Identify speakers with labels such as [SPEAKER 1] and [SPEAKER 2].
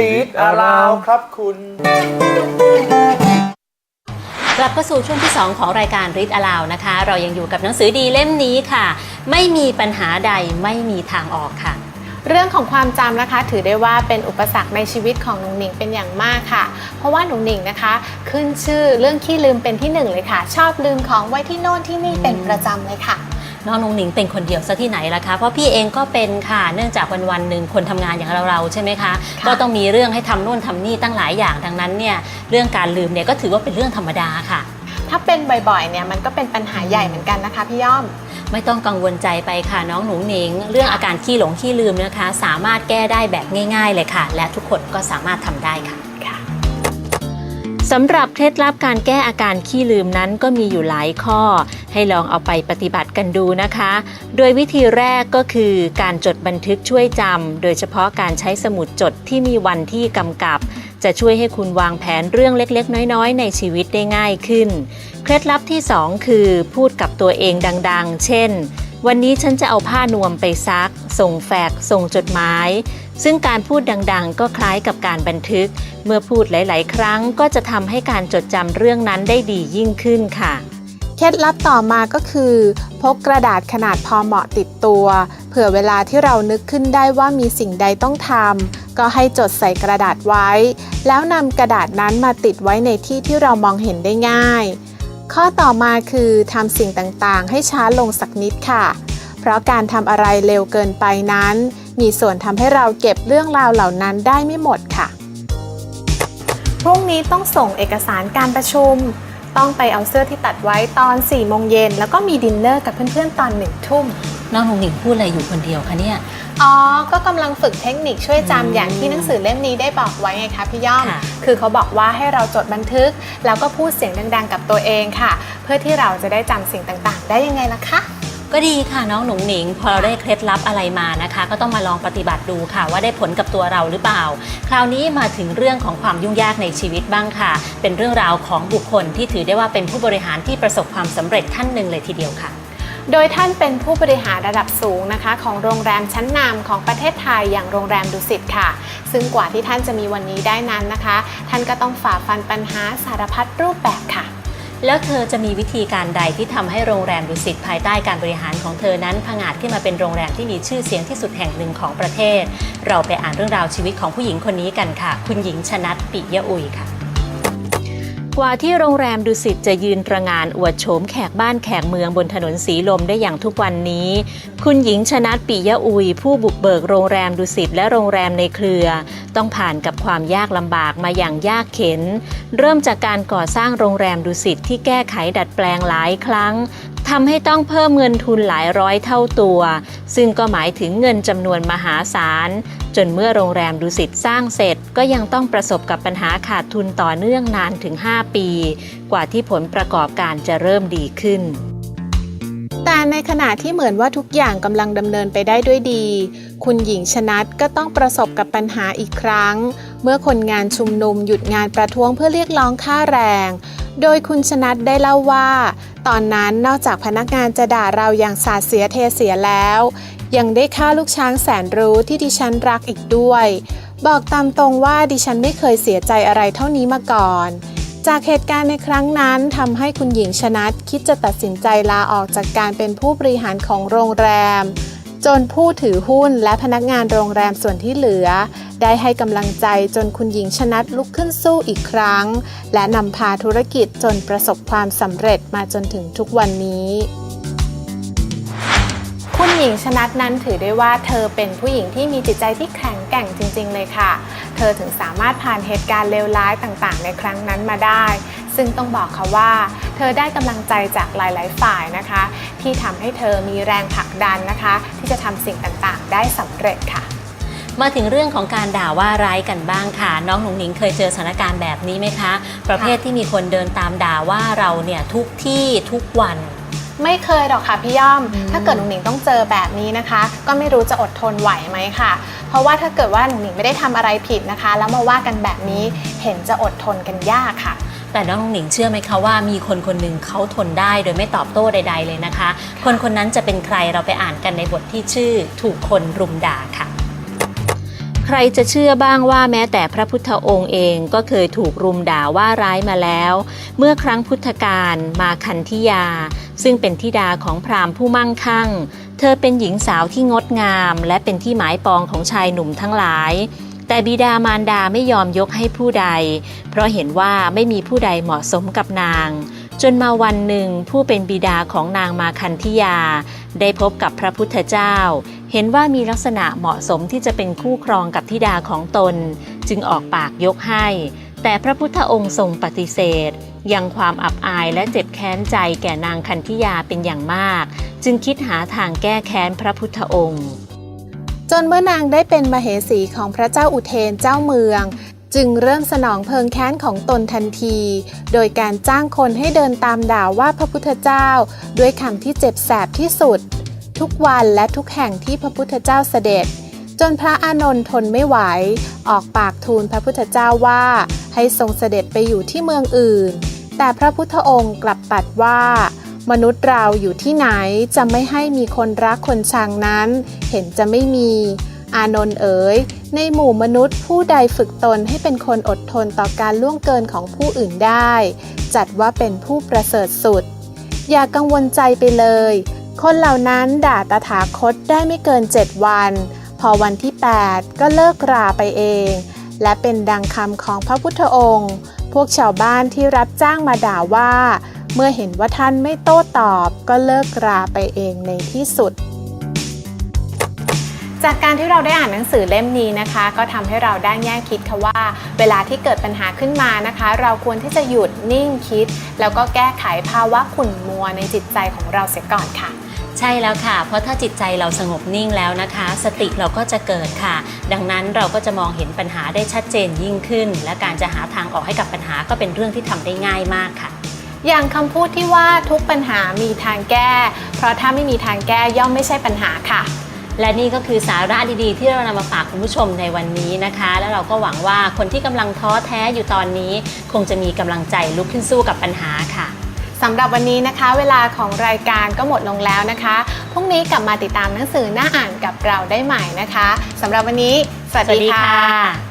[SPEAKER 1] ลีดอาราวครับคุณ
[SPEAKER 2] กลับเข้าสู่ช่วงที่ 2 ของรายการริดอลาวนะคะ เรายังอยู่กับหนังสือดีเล่มนี้ค่ะ ไม่มีปัญหาใดไม่มีทางออกค่ะ
[SPEAKER 3] เรื่องของความจำนะคะ ถือได้ว่าเป็นอุปสรรคในชีวิตของหนุ่งหนิงเป็นอย่างมากค่ะ เพราะว่าหนุ่งหนิงนะคะ ขึ้นชื่อเรื่องขี้ลืมเป็นที่หนึ่งเลยค่ะ ชอบลืมของไว้ที่โน่นที่นี่เป็นประจำเลยค่ะ
[SPEAKER 2] น้องนุงหนิงเป็นคนเดียวซะที่ไหนล่ะคะ เพราะพี่เองก็เป็นค่ะ เนื่องจากวันวันๆหนึ่งคนทำงานอย่างเราเราๆใช่ไหมคะ
[SPEAKER 3] ค่ะ
[SPEAKER 2] ก็ต้องมีเรื่องให้ทำนู่นทำนี่ตั้งหลายอย่างดังนั้นเนี่ยเรื่องการลืมเนี่ยก็ถือว่าเป็นเรื่องธรรมดาค่ะ
[SPEAKER 3] ถ้าเป็นบ่อยๆเนี่ยมันก็เป็นปัญหาใหญ่เหมือนกันนะคะพี่ย่อม
[SPEAKER 2] ไม่ต้องกังวลใจไปค่ะน้องหนูหนิง เรื่องอาการขี้หลงขี้ลืมนะคะ สามารถแก้ได้แบบง่าย ๆ เลยค่ะ และทุกคนก็สามารถทำได้ค่ะ
[SPEAKER 3] ค่ะ
[SPEAKER 2] สำหรับเคล็ดลับการแก้อาการขี้ลืมนั้นก็มีอยู่หลายข้อ ให้ลองเอาไปปฏิบัติกันดูนะคะ โดยวิธีแรกก็คือการจดบันทึกช่วยจำ โดยเฉพาะการใช้สมุดจดที่มีวันที่กำกับ จะช่วยให้คุณวางแผนเรื่องเล็กๆ น้อยๆ ในชีวิตได้ง่ายขึ้น เคล็ดลับที่ 2 คือ พูดกับตัวเองดังๆ เช่น วันนี้ฉันจะเอาผ้านวมไปซัก ส่งแฟกซ์ส่งจดหมาย ซึ่งการพูดดังๆ ก็คล้ายกับการบันทึก เมื่อพูดหลาย ๆ ครั้งก็จะทำให้การจดจำเรื่องนั้นได้ดียิ่งขึ้นค่ะ
[SPEAKER 3] เคล็ดลับต่อมาก็คือ พกกระดาษขนาดพอเหมาะติดตัว เผื่อเวลาที่เรานึกขึ้นได้ว่ามีสิ่งใดต้องทำก็ให้จดใส่กระดาษไว้ แล้วนำกระดาษนั้นมาติดไว้ในที่ที่เรามองเห็นได้ง่าย ข้อต่อมาคือทำสิ่งต่างๆ ให้ช้าลงสักนิดค่ะ เพราะการทำอะไรเร็วเกินไปนั้น มีส่วนทำให้เราเก็บเรื่องราวเหล่านั้นได้ไม่หมดค่ะ พรุ่งนี้ต้องส่งเอกสารการประชุม ต้องไปเอาเสื้อที่ตัดไว้ตอน4ี่โมงเย็นแล้วก็มีดินเนอร์กับเพื่อนๆตอนหนึ่งทุ่ม
[SPEAKER 2] น้องหนูหนิงพูดอะไรอยู่คนเดียวคะเนี่ย
[SPEAKER 3] อ๋อ ก็กำลังฝึกเทคนิคช่วย
[SPEAKER 2] อืม
[SPEAKER 3] จำอย่างที่หนังสือเล่มนี้ได้บอกไว้ไงคะพี่ย่อม
[SPEAKER 2] ค่ะ
[SPEAKER 3] คือเขาบอกว่าให้เราจดบันทึก แล้วก็พูดเสียงดังๆ กับตัวเองค่ะ เพื่อที่เราจะได้จำสิ่งต่างๆ ได้ยังไงล่ะคะ
[SPEAKER 2] ก็ดีค่ะน้องหนุ่งหนิง พอเราได้เคล็ดลับอะไรมานะคะ ก็ต้องมาลองปฏิบัติดูค่ะ ว่าได้ผลกับตัวเราหรือเปล่า คราวนี้มาถึงเรื่องของความยุ่งยากในชีวิตบ้างค่ะ เป็นเรื่องราวของบุคคลที่ถือได้ว่าเป็นผู้บริหารที่ประสบความสำเร็จท่านหนึ่งเลยทีเดียวค่ะ
[SPEAKER 3] โดยท่านเป็นผู้บริหารระดับสูงนะคะ ของโรงแรมชั้นนำของประเทศไทยอย่างโรงแรมดุสิตค่ะ ซึ่งกว่าที่ท่านจะมีวันนี้ได้นั้นนะคะ ท่านก็ต้องฝ่าฟันปัญหาสารพัดรูปแบบค่ะ
[SPEAKER 2] แล้วเธอจะมีวิธีการใดที่ทำให้โรงแรมดุสิตภายใต้การบริหารของเธอนั้นผงาดขึ้นมาเป็นโรงแรมที่มีชื่อเสียงที่สุดแห่งหนึ่งของประเทศ เราไปอ่านเรื่องราวชีวิตของผู้หญิงคนนี้กันค่ะ คุณหญิงชนัดปิยะอุยค่ะ กว่าที่โรงแรมดุสิตจะยืนตระงานอวดโฉมแขกบ้านแขกเมืองบนถนนสีลมได้อย่างทุกวันนี้ คุณหญิงชนะปิยะอุย ผู้บุกเบิกโรงแรมดุสิตและโรงแรมในเครือ ต้องผ่านกับความยากลำบากมาอย่างยากเข็น เริ่มจากการก่อสร้างโรงแรมดุสิตที่แก้ไขดัดแปลงหลายครั้ง ทำให้ต้องเพิ่มเงินทุนหลายร้อยเท่าตัว ซึ่งก็หมายถึงเงินจำนวนมหาศาล จนเมื่อโรงแรมดุสิตสร้างเสร็จ ก็ยังต้องประสบกับปัญหาขาดทุนต่อเนื่องนานถึง 5 ปี กว่าที่ผลประกอบการจะเริ่มดีขึ้น
[SPEAKER 3] แต่ในขณะที่เหมือนว่าทุกอย่างกำลังดำเนินไปได้ด้วยดี คุณหญิงชนัดก็ต้องประสบกับปัญหาอีกครั้ง เมื่อคนงานชุมนุมหยุดงานประท้วงเพื่อเรียกร้องค่าแรง โดยคุณชนัดได้เล่าว่า ตอนนั้นนอกจากพนักงานจะด่าเราอย่างสาดเสียเทเสียแล้ว ยังได้ฆ่าลูกช้างแสนรู้ที่ดิฉันรักอีกด้วย บอกตามตรงว่าดิฉันไม่เคยเสียใจอะไรเท่านี้มาก่อน จากเหตุการณ์ในครั้งนั้นทำให้คุณหญิงชนัดคิดจะตัดสินใจลาออกจากการเป็นผู้บริหารของโรงแรม จนผู้ถือหุ้นและพนักงานโรงแรมส่วนที่เหลือ ได้ให้กำลังใจจนคุณหญิงชนัดลุกขึ้นสู้อีกครั้ง และนำพาธุรกิจจนประสบความสำเร็จมาจนถึงทุกวันนี้คุณหญิงชนัดนั้นถือได้ว่าเธอเป็นผู้หญิงที่มีจิตใจที่แข็งแกร่งจริง ๆ เลยค่ะ เธอถึงสามารถผ่านเหตุการณ์เลวร้ายต่างๆ ในครั้งนั้นมาได้ ซึ่งต้องบอกค่ะว่า เธอได้กำลังใจจากหลาย ๆ ฝ่ายนะคะ ที่ทำให้เธอมีแรงผลักดันนะคะ ที่จะทำสิ่งต่างๆ ได้สำเร็จค่ะ
[SPEAKER 2] มาถึงเรื่องของการด่าว่าร้ายกันบ้างค่ะ น้องหนุ่งหนิงเคยเจอสถานการณ์แบบนี้ไหมคะ ประเภทที่มีคนเดินตามด่าว่าเราเนี่ยทุกที่ทุกวัน
[SPEAKER 3] ไม่เคยหรอกค่ะพี่ย่อม
[SPEAKER 2] อืม
[SPEAKER 3] ถ้าเกิดหนุ่งหนิงต้องเจอแบบนี้นะคะ ก็ไม่รู้จะอดทนไหวไหมค่ะ เพราะว่าถ้าเกิดว่าหนุ่งหนิงไม่ได้ทำอะไรผิดนะคะ แล้วมาว่ากันแบบนี้เห็นจะอดทนกันยากค่ะ
[SPEAKER 2] แต่น้องหนิงเชื่อไหมคะว่ามีคนคนหนึ่งเขาทนได้โดยไม่ตอบโต้ใด ๆ เลยนะคะ คนคนนั้นจะเป็นใครเราไปอ่านกันในบทที่ชื่อถูกคนรุมด่าค่ะใใครจะเชื่อบ้างว่าแม้แต่พระพุทธองค์เองก็เคยถูกรุมด่าว่าร้ายมาแล้ว เมื่อครั้งพุทธกาลมาคันธิยา ซึ่งเป็นธิดาของพราหมณ์ผู้มั่งคั่ง เธอเป็นหญิงสาวที่งดงาม และเป็นที่หมายปองของชายหนุ่มทั้งหลาย แต่บิดามารดาไม่ยอมยกให้ผู้ใด เพราะเห็นว่าไม่มีผู้ใดเหมาะสมกับนาง จนมาวันหนึ่งผู้เป็นบิดาของนางมาคันธิยา ได้พบกับพระพุทธเจ้า เห็นว่ามีลักษณะเหมาะสมที่จะเป็นคู่ครองกับธิดาของตน จึงออกปากยกให้ แต่พระพุทธองค์ทรงปฏิเสธ ยังความอับอายและเจ็บแค้นใจแก่นางคันธิยาเป็นอย่างมาก จึงคิดหาทางแก้แค้นพระพุทธองค์
[SPEAKER 3] จนเมื่อนางได้เป็นมเหสีของพระเจ้าอุเทนเจ้าเมือง จึงเริ่มสนองเพิงแค้นของตนทันที โดยการจ้างคนให้เดินตามด่าว่าพระพุทธเจ้า ด้วยคำที่เจ็บแสบที่สุด ทุกวันและทุกแห่งที่พระพุทธเจ้าเสด็จ จนพระอานนท์ทนไม่ไหว ออกปากทูลพระพุทธเจ้าว่า ให้ทรงเสด็จไปอยู่ที่เมืองอื่น แต่พระพุทธองค์กลับตัดว่า มนุษย์เราอยู่ที่ไหนจะไม่ให้มีคนรักคนชังนั้น เห็นจะไม่มี อานนท์เอ๋ย ในหมู่มนุษย์ผู้ใดฝึกตนให้เป็นคนอดทนต่อการล่วงเกินของผู้อื่นได้ จัดว่าเป็นผู้ประเสริฐสุด อย่ากังวลใจไปเลย คนเหล่านั้นด่าตถาคตได้ไม่เกินเจ็ดวัน พอวันที่ 8 ก็เลิกราไปเอง และเป็นดังคำของพระพุทธองค์ พวกชาวบ้านที่รับจ้างมาด่าว่า เมื่อเห็นว่าท่านไม่โต้ตอบ ก็เลิกราไปเองในที่สุด จากการที่เราได้อ่านหนังสือเล่มนี้นะคะ ก็ทำให้เราได้แง่คิดค่ะว่า เวลาที่เกิดปัญหาขึ้นมานะคะ เราควรที่จะหยุดนิ่งคิด แล้วก็แก้ไขภาวะขุ่นมัวในจิตใจของเราเสียก่อนค่ะ
[SPEAKER 2] ใช่แล้วค่ะ เพราะถ้าจิตใจเราสงบนิ่งแล้วนะคะ สติเราก็จะเกิดค่ะ ดังนั้นเราก็จะมองเห็นปัญหาได้ชัดเจนยิ่งขึ้น และการจะหาทางออกให้กับปัญหาก็เป็นเรื่องที่ทำได้ง่ายมากค่ะ
[SPEAKER 3] อย่างคำพูดที่ว่าทุกปัญหามีทางแก้ เพราะถ้าไม่มีทางแก้ย่อมไม่ใช่ปัญหาค่ะ
[SPEAKER 2] และนี่ก็คือสาระดีๆ ที่เรานำมาฝากคุณผู้ชมในวันนี้นะคะ และเราก็หวังว่าคนที่กำลังท้อแท้อยู่ตอนนี้ คงจะมีกำลังใจลุกขึ้นสู้กับปัญหาค่ะ
[SPEAKER 3] สำหรับวันนี้นะคะ เวลาของรายการก็หมดลงแล้วนะคะ พรุ่งนี้กลับมาติดตามหนังสือหน้าอ่านกับเราได้ใหม่นะคะสำหรับวันนี้ สวัส
[SPEAKER 2] สวัส
[SPEAKER 3] ดี
[SPEAKER 2] ดี
[SPEAKER 3] ค่ะ
[SPEAKER 2] ค่ะ